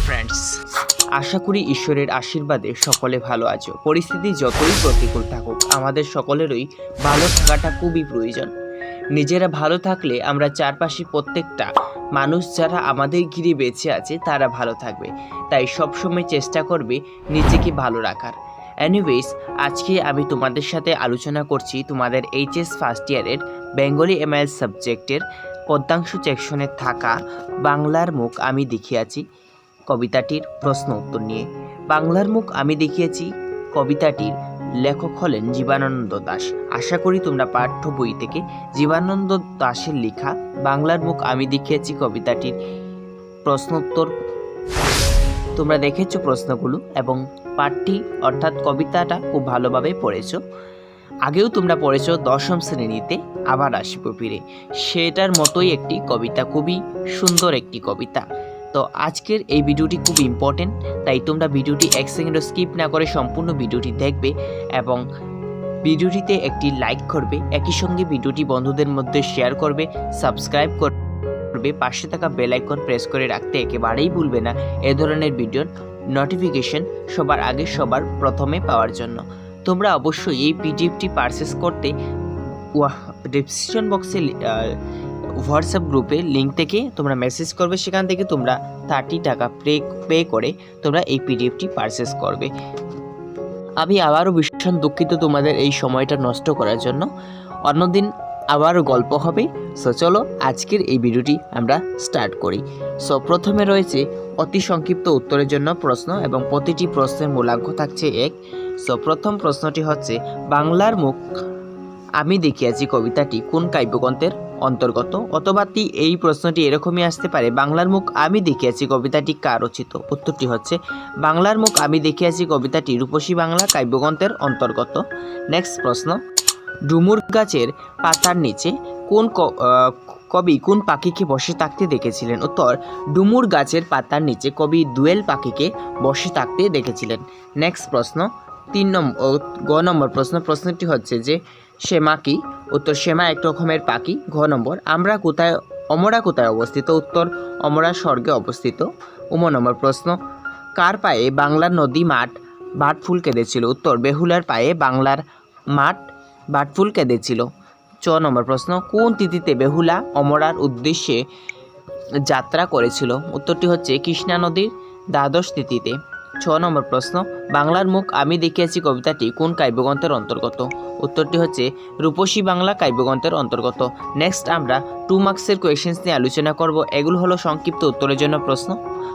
Hello friends আশা করি ঈশ্বরের আশীর্বাদে সকলে ভালো আছো। পরিস্থিতি যতই প্রতিকূল থাকুক, আমাদের সকলেরই ভালো থাকাটা খুবই প্রয়োজন। নিজেরা ভালো থাকলে আমরা চারপাশে প্রত্যেকটা মানুষ যারা আমাদের ঘিরে বেঁচে আছে, তারা ভালো থাকবে। তাই সবসময় চেষ্টা করবে নিজেকে ভালো রাখার। এনিওয়েজ আজকে আমি তোমাদের সাথে আলোচনা করছি তোমাদের এইচএস ফার্স্ট ইয়ারের বেঙ্গলি এমআইএল সাবজেক্টের পদ্মাংশ সেকশনে থাকা বাংলার মুখ আমি দেখিয়াছি কবিতাটির প্রশ্ন উত্তর নিয়ে। বাংলার মুখ আমি দেখিয়েছি, কবিতাটির লেখক হলেন জীবানন্দ দাস। আশা করি তোমরা পাঠ্য বই থেকে জীবানন্দ দাসের লেখা বাংলার মুখ আমি দেখিয়েছি কবিতাটির প্রশ্ন উত্তর। তোমরা দেখেছ প্রশ্নগুলো এবং পাঠটি, অর্থাৎ কবিতাটা খুব ভালোভাবে পড়েছো। আগেও তোমরা পড়েছো দশম শ্রেণীতে, আবার আসব ফিরে। সেটার মতোই একটি কবিতা, খুবই সুন্দর একটি কবিতা। তো আজকের এই ভিডিওটি খুব ইম্পর্টেন্ট তাই তোমরা ভিডিওটি এক সেকেন্ডও স্কিপ না করে সম্পূর্ণ ভিডিওটি দেখবে এবং ভিডিওটিতে একটি লাইক করবে, একই সঙ্গে ভিডিওটি বন্ধুদের মধ্যে শেয়ার করবে সাবস্ক্রাইব করবে, পাশে থাকা বেল আইকন প্রেস করে রাখতে একেবারেই ভুলবে না এ ধরনের ভিডিওর নোটিফিকেশন সবার আগে সবার প্রথমে পাওয়ার জন্য। তোমরা অবশ্যই এই পিডিএফটি পারচেস করতে ডিসক্রিপশন বক্সে হোয়াটসঅ্যাপ গ্রুপে লিঙ্ক থেকে তোমরা মেসেজ করবে, সেখান থেকে তোমরা থার্টি টাকা পে পে করে তোমরা এই পিডিএফটি পারচেস করবে। আমি আবারও ভীষণ দুঃখিত তোমাদের এই সময়টা নষ্ট করার জন্য। অন্যদিন আবারও গল্প হবে। সো চলো আজকের এই ভিডিওটি আমরা স্টার্ট করি। সো প্রথমে রয়েছে অতি সংক্ষিপ্ত উত্তরের জন্য প্রশ্ন এবং প্রতিটি প্রশ্নের মূলাঙ্ক থাকছে এক। সো প্রথম প্রশ্নটি হচ্ছে, বাংলার মুখ আমি দেখিয়াছি কবিতাটি কোন কাব্যগ্রন্থের অন্তর্গত, অথবা তি এই প্রশ্নটি এরকমই আসতে পারে, বাংলার মুখ আমি দেখিয়াছি কবিতাটি কার রচিত? উত্তরটি হচ্ছে, বাংলার মুখ আমি দেখিয়াছি কবিতাটি রূপসী বাংলা কাব্যগ্রন্থের অন্তর্গত। নেক্সট প্রশ্ন, ডুমুর গাছের পাতার নিচে কোন কবি কোন পাখিকে বসে থাকতে দেখেছিলেন? উত্তর, ডুমুর গাছের পাতার নিচে কবি দুয়েল পাখিকে বসে থাকতে দেখেছিলেন। নেক্সট প্রশ্ন, তিন নম্বর গ নম্বর প্রশ্ন, প্রশ্নটি হচ্ছে যে শ্যামা কি? উত্তর শ্যামা এক রকমের পাখি, ঘ নম্বর, আমরা কোথায়, অমরা কোথায় অবস্থিত? উত্তর, অমরা স্বর্গে অবস্থিত। উম নম্বর প্রশ্ন, কার পায়ে বাংলার নদী মাঠ বাটফুল কেঁদেছিল? উত্তর, বেহুলার পায়ে বাংলার মাঠ বাটফুল কেঁদেছিল। চ নম্বর প্রশ্ন, কোন তিথিতে বেহুলা অমরার উদ্দেশ্যে যাত্রা করেছিল? উত্তরটি হচ্ছে কৃষ্ণা নদীর দ্বাদশ তিথিতে। ছ নম্বর প্রশ্ন, বাংলার মুখ আমি দেখিয়াছি কবিতাটি কোন কাব্যগ্রন্থের অন্তর্গত? উত্তরটি হচ্ছে, রূপসী বাংলা কাব্যগ্রন্থের অন্তর্গত। নেক্সট আমরা টু মার্কসের কোয়েশনস নিয়ে আলোচনা করব। এগুলো হলো সংক্ষিপ্ত উত্তরের জন্য প্রশ্ন।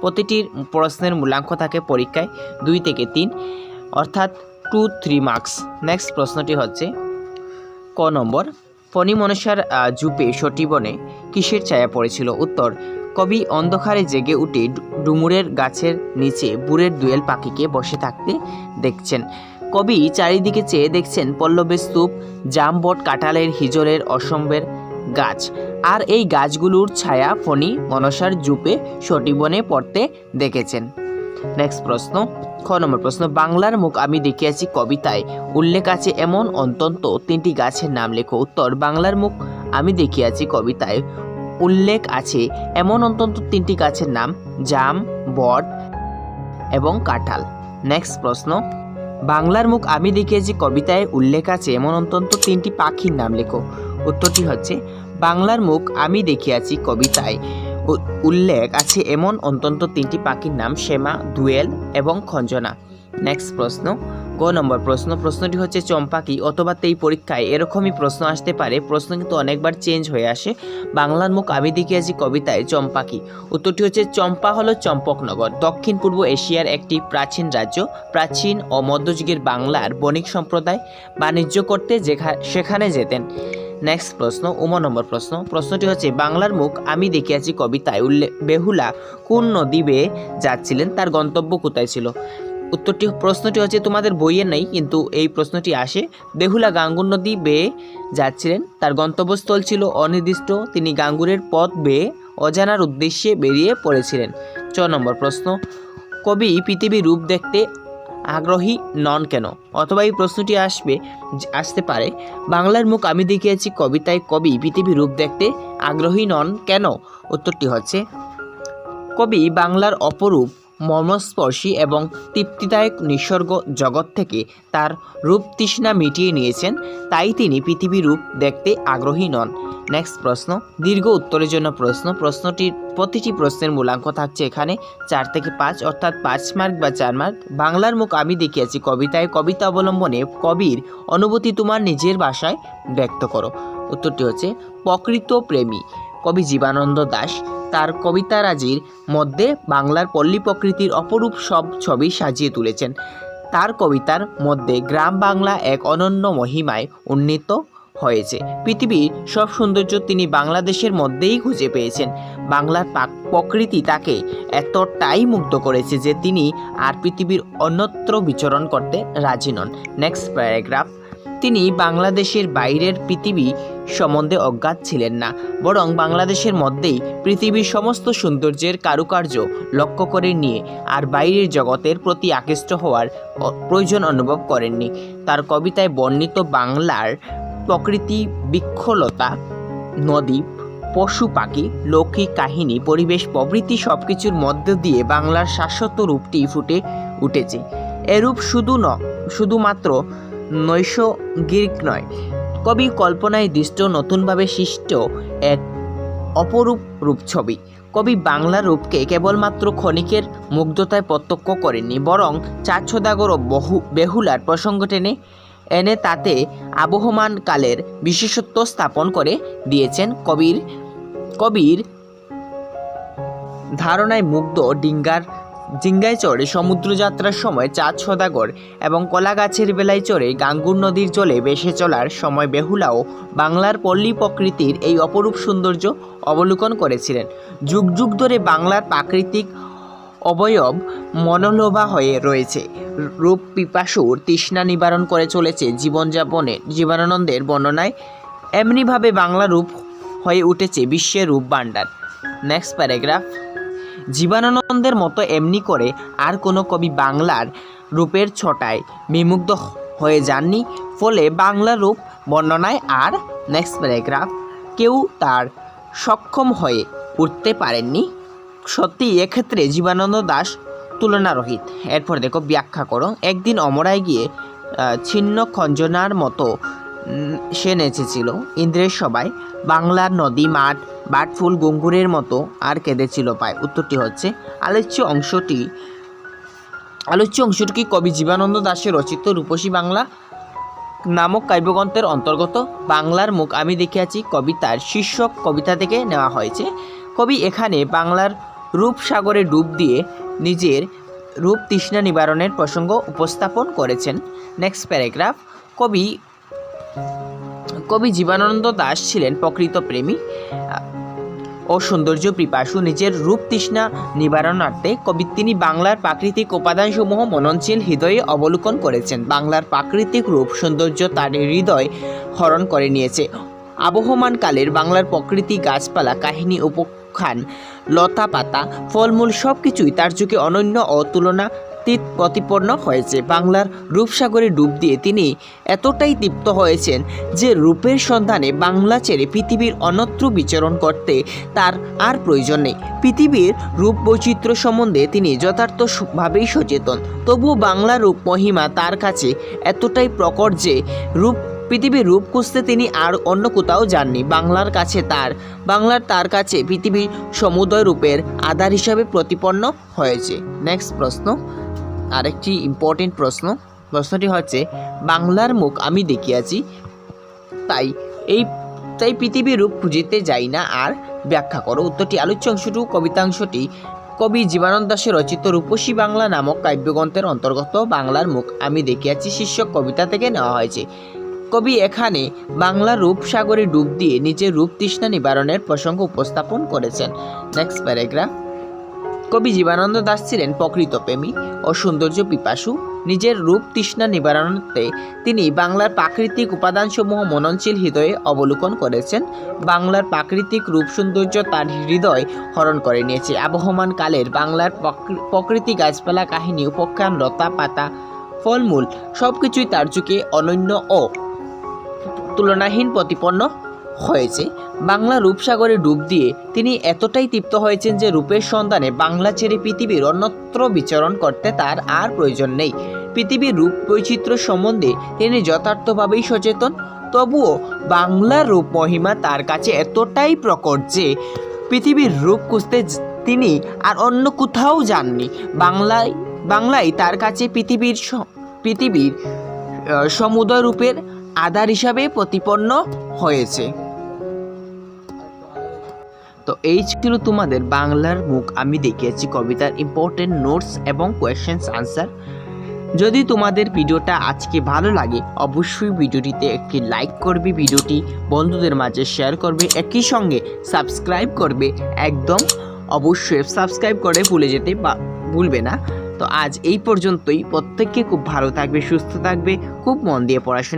প্রতিটির প্রশ্নের মূল্যাঙ্ক থাকে পরীক্ষায় দুই থেকে তিন, অর্থাৎ টু থ্রি মার্কস নেক্সট প্রশ্নটি হচ্ছে, ক নম্বর ফণি মনসার জুপে সটিবনে কিসের ছায়া পড়েছিল? উত্তর কবি অন্ধকারে জেগে উঠে ডুমুরের গাছের নিচে বুড়ের দুয়েল পাখিকে বসে থাকতে দেখছেন। কবি চারিদিকে চেয়ে দেখছেন পল্লবের স্তূপ, জামবট কাঁঠালের হিজলের অসম্ভের গাছ। আর এই গাছগুলোর ছায়া ফণি মনসার জুপে সটিবনে পড়তে দেখেছেন। নেক্সট প্রশ্ন, খ নম্বর প্রশ্ন, বাংলার মুখ আমি দেখিয়াছি কবিতায়। উল্লেখ আছে এমন অন্তত তিনটি গাছের নাম লেখো। উত্তর, বাংলার মুখ আমি দেখিয়াছি কবিতায়। উল্লেখ আছে এমন অন্তত তিনটি গাছের নাম, জাম, বট এবং কাঁঠাল। নেক্সট প্রশ্ন, বাংলার মুখ আমি দেখিয়েছি কবিতায় উল্লেখ আছে এমন অন্তত তিনটি পাখির নাম লেখো। উত্তরটি হচ্ছে, বাংলার মুখ আমি দেখিয়াছি কবিতায় উল্লেখ আছে এমন অন্তত তিনটি পাখির নাম, শ্যামা, দুয়েল এবং খঞ্জনা। নেক্সট প্রশ্ন গ নম্বর প্রশ্ন, প্রশ্নটি হচ্ছে চম্পাকি অথবা তেই পরীক্ষায়? এরকমই প্রশ্ন আসতে পারে, প্রশ্ন কিন্তু অনেকবার চেঞ্জ হয়ে আসে। বাংলার মুখ আমি দেখিয়াছি কবিতায় চম্পাকি উত্তরটি হচ্ছে চম্পা হলো চম্পকনগর। দক্ষিণ পূর্ব এশিয়ার একটি প্রাচীন রাজ্য, প্রাচীন ও মধ্যযুগের বাংলার বণিক সম্প্রদায়, বাণিজ্য করতে সেখানে যেতেন। নেক্সট প্রশ্ন, উম নম্বর প্রশ্ন, প্রশ্নটি হচ্ছে বাংলার মুখ আমি দেখিয়াছি কবিতায় উল্লেখ বেহুলা কোন নদী বেয়ে যাচ্ছিলেন, তার গন্তব্য কোথায় ছিল? উত্তরটি, প্রশ্নটি হচ্ছে, তোমাদের বইয়ে নেই, কিন্তু এই প্রশ্নটি আসে। বেহুলা গাঙ্গুর নদী বেয়ে যাচ্ছিলেন। তার গন্তব্যস্থল ছিল অনির্দিষ্ট। তিনি গাঙ্গুরের পথ বেয়ে অজানার উদ্দেশ্যে বেরিয়ে পড়েছিলেন। ছ নম্বর প্রশ্ন, কবি পৃথিবীর রূপ দেখতে আগ্রহী নন কেন? অথবা এই প্রশ্নটি আসবে, আসতে পারে, বাংলার মুখ আমি দেখিয়েছি কবিতায় কবি পৃথিবীর রূপ দেখতে আগ্রহী নন কেন? উত্তরটি হচ্ছে, কবি বাংলার অপরূপ মর্মস্পর্শী এবং তৃপ্তিদায়ক নিসর্গ জগৎ থেকে তার রূপ তৃষ্ণা মিটিয়ে নিয়েছেন, তাই তিনি পৃথিবী রূপ দেখতে আগ্রহী নন। নেক্সট প্রশ্ন, দীর্ঘ উত্তরের জন্য প্রশ্ন, প্রশ্নটির প্রতিটি প্রশ্নের মূল্যাঙ্ক থাকছে এখানে চার থেকে পাঁচ, অর্থাৎ পাঁচ মার্ক বা চার মার্ক। বাংলার মুখ আমি দেখিয়েছি কবিতায় কবিতা অবলম্বনে কবির অনুভূতি তোমার নিজের ভাষায় ব্যক্ত করো। উত্তরটি হচ্ছে, প্রকৃত প্রেমী। কবি জীবানন্দ দাশ তার কবিতারাজির মধ্যে বাংলার পল্লী প্রকৃতির অপরূপ সব ছবি সাজিয়ে তুলেছেন। তার কবিতার মধ্যে গ্রাম বাংলা এক অনন্য মহিমায় উন্নীত হয়েছে। পৃথিবীর সব সৌন্দর্য তিনি বাংলাদেশের মধ্যেই খুঁজে পেয়েছেন। বাংলার পাক- প্রকৃতি তাকে এতটাই মুগ্ধ করেছে যে তিনি আর পৃথিবীর অন্যত্র বিচরণ করতে রাজি নন। নেক্সট প্যারাগ্রাফ তিনি বাংলাদেশের বাইরের পৃথিবী সম্বন্ধে অজ্ঞাত ছিলেন না, বরং বাংলাদেশের মধ্যেই পৃথিবীর সমস্ত সৌন্দর্যের কারুকার্য লক্ষ্য করে নিয়ে আর বাইরের জগতের প্রতি আকৃষ্ট হওয়ার প্রয়োজন অনুভব করেননি। তার কবিতায় বর্ণিত বাংলার প্রকৃতি বৃক্ষলতা, নদী, পশু পাখি, লৌকিক কাহিনী, পরিবেশ প্রভৃতি সব কিছুর মধ্য দিয়ে বাংলার শাশ্বত রূপটি ফুটে উঠেছে। এরূপ শুধু ন, শুধুমাত্র নৈসর্গিক নয়। কবি কল্পনায় দৃষ্ট, নতুনভাবে সৃষ্ট এক অপরূপ রূপছবি। কবি বাংলা রূপকে কেবলমাত্র ক্ষণিকের মুগ্ধতায় প্রত্যক্ষ করেননি, বরং চার সদাগর ও বহু, বেহুলার প্রসঙ্গ টেনে এনে তাতে আবহমান কালের বিশেষত্ব স্থাপন করে দিয়েছেন কবির কবির ধারণায় মুগ্ধ ডিঙ্গার জিঙ্গায় চড়ে সমুদ্রযাত্রার সময় চাঁদ সদাগর এবং কলা গাছের বেলায় চড়ে গাঙ্গুর নদীর জলে ভেসে চলার সময় বেহুলাও বাংলার পল্লী প্রকৃতির এই অপরূপ সৌন্দর্য অবলোকন করেছিলেন। যুগ যুগ ধরে বাংলার প্রাকৃতিক অবয়ব মনোলোভা হয়ে রয়েছে। রূপ পিপাসুর তৃষ্ণা নিবারণ করে চলেছে জীবনযাপনে। জীবনানন্দের বর্ণনায় এমনিভাবে বাংলা রূপ হয়ে উঠেছে বিশ্বের রূপ ভাণ্ডার। Next paragraph. জীবনানন্দের মতো এমনি করে আর কোনো কবি বাংলার রূপের ছটায় বিমুগ্ধ হয়ে যাননি, ফলে বাংলা রূপ, বর্ণনায় আর নেক্সট প্যারাগ্রাফ কেউ তার সক্ষম হয়ে উঠতে পারেননি। সত্যি এক্ষেত্রে জীবানন্দ দাস তুলনারহিত। এরপর দেখো, ব্যাখ্যা করো। একদিন অমরায় গিয়ে ছিন্ন খঞ্জনার মতো সে নেচেছিল। ইন্দ্রের সবাই বাংলার নদী, মাঠ বাটফুল গঙ্গুরের মতো আর কেঁদেছিল পায়। উত্তরটি হচ্ছে, আলোচ্য অংশটি আলোচ্য অংশটি কবি জীবানন্দ দাশের রচিত রূপসী বাংলা নামক কাব্যগ্রন্থের অন্তর্গত? বাংলার মুখ আমি দেখিয়াছি কবিতার শীর্ষক কবিতা থেকে নেওয়া হয়েছে। কবি এখানে বাংলার রূপসাগরে ডুব দিয়ে নিজের রূপ তৃষ্ণা নিবারণের প্রসঙ্গ উপস্থাপন করেছেন। নেক্সট প্যারাগ্রাফ কবি কবি জীবানন্দ দাস ছিলেন প্রকৃত প্রেমী ও সৌন্দর্য পিপাসু নিজের রূপ তৃষ্ণা নিবারণার্থে কবি তিনি বাংলার প্রাকৃতিক উপাদানসমূহ মননশীল হৃদয়ে অবলোকন করেছেন। বাংলার প্রাকৃতিক রূপ সৌন্দর্য তার হৃদয় হরণ করে নিয়েছে। আবহমান কালের বাংলার প্রকৃতি গাছপালা, কাহিনী উপখ্যান লতা পাতা ফলমূল সব কিছুই তার যুগে অনন্য ও তুলনাতীত প্রতিপন্ন হয়েছে। বাংলার রূপসাগরে ডুব দিয়ে তিনি এতটাই তৃপ্ত হয়েছেন যে রূপের সন্ধানে বাংলা ছেড়ে পৃথিবীর অন্যত্র বিচরণ করতে তার আর প্রয়োজন নেই। পৃথিবীর রূপ বৈচিত্র্য সম্বন্ধে তিনি যথার্থভাবেই সচেতন। তবুও বাংলা রূপ মহিমা তার কাছে এতটাই প্রকট যে রূপ, পৃথিবীর রূপ খুঁজতে তিনি আর অন্য কোথাও যাননি। বাংলার কাছে তার, বাংলার তার কাছে পৃথিবীর সমুদয় রূপের আধার হিসাবে প্রতিপন্ন হয়েছে। নেক্সট প্রশ্ন। আরেকটি ইম্পর্টেন্ট প্রশ্ন। প্রশ্নটি হচ্ছে, বাংলার মুখ আমি দেখিয়াছি, তাই এই, তাই পৃথিবীর রূপ খুঁজিতে যাই না আর ব্যাখ্যা করো। উত্তরটি আলোচ্য অংশটু কবিতাংশটি কবি জীবানন্দ দাসের রচিত রূপসী বাংলা নামক কাব্যগ্রন্থের অন্তর্গত বাংলার মুখ আমি দেখিয়াছি, শীর্ষক কবিতা থেকে নেওয়া হয়েছে। কবি এখানে বাংলা রূপসাগরে ডুব দিয়ে নিজের রূপ তৃষ্ণা নিবারণের প্রসঙ্গ উপস্থাপন করেছেন। নেক্সট প্যারাগ্রাফ কবি জীবানন্দ দাস ছিলেন প্রকৃত প্রেমী ও সৌন্দর্য পিপাসু। নিজের রূপ তৃষ্ণা নিবারণতে তিনি বাংলার প্রাকৃতিক উপাদানসমূহ মননশীল হৃদয়ে অবলোকন করেছেন। বাংলার প্রাকৃতিক রূপ সৌন্দর্য তার হৃদয় হরণ করে নিয়েছে। আবহমান কালের বাংলার প্রকৃ- প্রকৃতি গাছপালা কাহিনী, উপখ্যান, লতা, পাতা, ফলমূল সব কিছুই তার যুগে অনন্য ও তুলনাহীন প্রতিপন্ন হয়েছে। বাংলা রূপসাগরে ডুব দিয়ে তিনি এতটাই তৃপ্ত হয়েছেন যে রূপের সন্ধানে বাংলা ছেড়ে পৃথিবীর অন্যত্র বিচরণ করতে তার আর প্রয়োজন নেই। পৃথিবীর রূপ বৈচিত্র্য সম্বন্ধে তিনি যথার্থভাবেই সচেতন। তবুও বাংলার রূপ মহিমা তার কাছে এতটাই প্রকট যে পৃথিবীর রূপ খুঁজতে তিনি আর অন্য কোথাও যাননি। বাংলায় বাংলায় তার কাছে পৃথিবীর পৃথিবীর সমুদয় রূপের আধার হিসাবে প্রতিপন্ন হয়েছে। তো এই ছিল তোমাদের বাংলার মুখ আমি দেখিয়েছি কবিতার ইম্পর্টেন্ট নোটস এবং কোয়েশ্চেন্স আনসার যদি তোমাদের ভিডিওটা আজকে ভালো লাগে, অবশ্যই ভিডিওটিতে একটি লাইক করবে, ভিডিওটি বন্ধুদের মাঝে শেয়ার করবে, একই সঙ্গে সাবস্ক্রাইব করবে। একদম অবশ্যই সাবস্ক্রাইব করে ভুলে যেতে বা- ভুলবে না। তো আজ এই পর্যন্তই। প্রত্যেককে খুব ভালো থাকবে, সুস্থ থাকবে, খুব মন দিয়ে পড়াশোনা